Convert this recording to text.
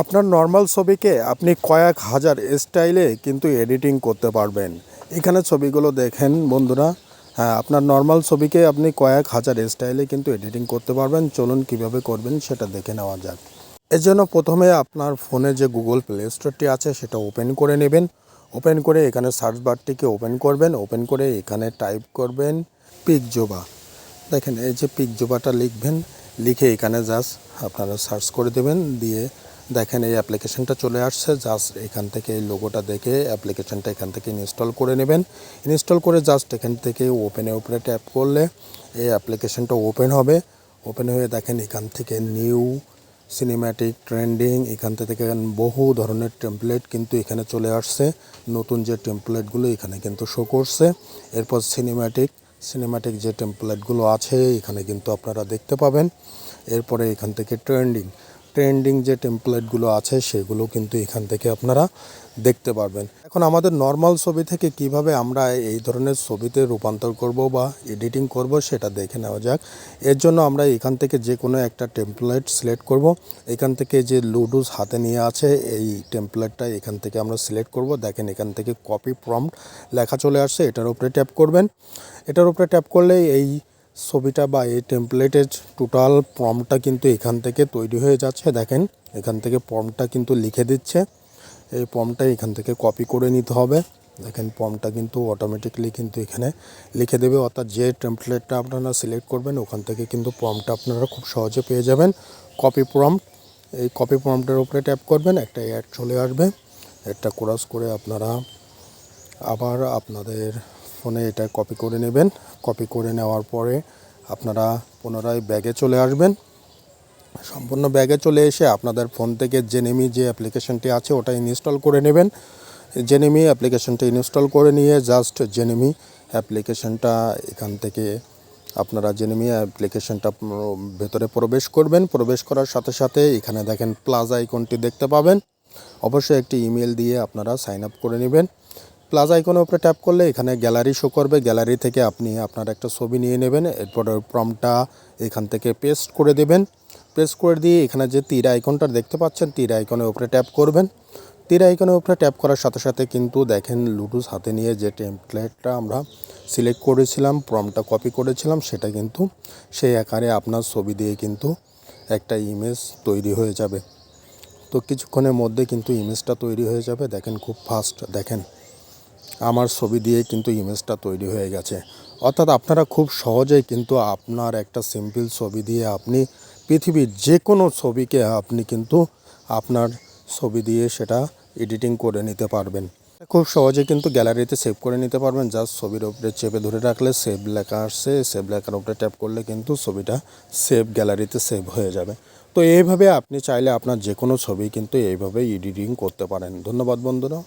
আপনার নর্মাল ছবিকে আপনি কয়েক হাজার স্টাইলে কিন্তু এডিটিং করতে পারবেন। এখানে ছবিগুলো দেখেন বন্ধুরা হ্যাঁ আপনার নর্মাল ছবিকে আপনি কয়েক হাজার স্টাইলে কিন্তু এডিটিং করতে পারবেন। চলুন কীভাবে করবেন সেটা দেখে নেওয়া যাক। এর জন্য প্রথমে আপনার ফোনে যে গুগল প্লে স্টোরটি আছে সেটা ওপেন করে নেবেন। ওপেন করে এখানে সার্চ বারটিকে ওপেন করবেন। ওপেন করে এখানে টাইপ করবেন পিকজোবা দেখেন, এই যে পিকজোবাটা লিখবেন, লিখে এখানে জাস্ট আপনারা সার্চ করে দেবেন। দিয়ে দেখেন, এই অ্যাপ্লিকেশনটা চলে আসছে। জাস্ট এখান থেকে এই লোগোটা দেখে অ্যাপ্লিকেশনটা এখান থেকে ইনস্টল করে নেবেন। ইনস্টল করে জাস্ট এখান থেকে ওপেনে উপরে ট্যাপ করলে এই অ্যাপ্লিকেশনটা ওপেন হবে। ওপেন হয়ে দেখেন, এখান থেকে নিউ সিনেম্যাটিক ট্রেন্ডিং এখান থেকে বহু ধরনের টেমপ্লেট কিন্তু এখানে চলে আসছে। নতুন যে টেমপ্লেটগুলো এখানে কিন্তু শো করছে। এরপর সিনেম্যাটিক সিনেম্যাটিক যে টেমপ্লেটগুলো আছে, এখানে কিন্তু আপনারা দেখতে পাবেন। এরপরে এখান থেকে ট্রেন্ডিং ট্রেন্ডিং যে টেমপ্লেটগুলো আছে, সেগুলো কিন্তু এখান থেকে আপনারা দেখতে পারবেন। এখন আমাদের নর্মাল ছবি থেকে কীভাবে আমরা এই ধরনের ছবিতে রূপান্তর করব বা এডিটিং করব, সেটা দেখে নেওয়া যাক। এর জন্য আমরা এখান থেকে যে কোনো একটা টেমপ্লেট সিলেক্ট করব। এখান থেকে যে লুডুস হাতে নিয়ে আছে, এই টেমপ্লেটটা এখান থেকে আমরা সিলেক্ট করব। দেখেন এখান থেকে কপি প্রম্পট লেখা চলে আসছে, এটার উপরে ট্যাপ করবেন। এটার উপরে ট্যাপ করলে এই ছবিটা বা এই টেমপ্লেটের টোটাল ফর্মটা কিন্তু এখান থেকে তৈরি হয়ে যাচ্ছে, দেখেন। এখান থেকে ফর্মটা কিন্তু লিখে দিচ্ছে। এই ফর্মটা এখান থেকে কপি করে নিতে হবে। দেখেন ফর্মটা কিন্তু অটোমেটিকলি কিন্তু এখানে লিখে দেবে। অর্থাৎ যে টেমপ্লেটটা আপনারা সিলেক্ট করবেন, ওখান থেকে কিন্তু ফর্মটা আপনারা খুব সহজে পেয়ে যাবেন। কপি প্রম্পট এই কপি প্রম্পটের উপরে ট্যাপ করবেন, একটা অ্যাড চলে আসবে। একটা ক্রস করে আপনারা আবার আপনাদের ফোনে এটা কপি করে নেবেন। কপি করে নেওয়ার পরে আপনারা পুনরায় ব্যাগে চলে আসবেন। সম্পূর্ণ ব্যাগে চলে এসে আপনাদের ফোন থেকে জেনেমি যে অ্যাপ্লিকেশনটি আছে, ওটা ইনস্টল করে নেবেন। জেনেমি অ্যাপ্লিকেশনটা ইনস্টল করে নিয়ে জাস্ট জেনেমি অ্যাপ্লিকেশনটা এখান থেকে আপনারা জেনেমি অ্যাপ্লিকেশনটা ভেতরে প্রবেশ করবেন। প্রবেশ করার সাথে সাথে এখানে দেখেন প্লাজা আইকনটি দেখতে পাবেন। অবশ্যই একটি ইমেল দিয়ে আপনারা সাইন আপ করে নেবেন। প্লাস আইকনের উপরে ট্যাপ করলে এখানে গ্যালারি শো করবে। গ্যালারি থেকে আপনি আপনার একটা ছবি নিয়ে নেবেন, এরপর প্রমটা এখান থেকে পেস্ট করে দেবেন। পেস্ট করে দিয়ে এখানে যে তীর আইকনটা দেখতে পাচ্ছেন, তীর আইকনের উপরে ট্যাপ করবেন। তীর আইকনের উপরে ট্যাপ করার সাথে সাথে কিন্তু দেখেন লুডুস হাতে নিয়ে যে টেমপ্লেটটা আমরা সিলেক্ট করেছিলাম প্রমটা কপি করেছিলাম, সেটা কিন্তু সেই আকারে আপনার ছবি দিয়ে কিন্তু একটা ইমেজ তৈরি হয়ে যাবে। তো কিছুক্ষণের মধ্যে কিন্তু ইমেজটা তৈরি হয়ে যাবে। দেখেন খুব ফাস্ট দেখেন। আমার ছবি দিয়ে কিন্তু ইমেজটা তৈরি হয়ে গেছে। অর্থাৎ আপনারা খুব সহজেই কিন্তু আপনার একটা সিম্পল ছবি দিয়ে আপনি পৃথিবীর যে কোনো ছবিকে আপনি কিন্তু আপনার ছবি দিয়ে সেটা এডিটিং করে নিতে পারবেন। খুব সহজে কিন্তু গ্যালারিতে সেভ করে নিতে পারবেন। জাস্ট ছবির উপরে চেপে ধরে রাখলে সেভ লেখা আসছে। সেভ লেখার উপরে ট্যাপ করলে কিন্তু ছবিটা সেভ গ্যালারিতে সেভ হয়ে যাবে। তো এইভাবে আপনি চাইলে আপনার যে কোনো ছবি কিন্তু এইভাবে এডিটিং করতে পারেন। ধন্যবাদ বন্ধুরা।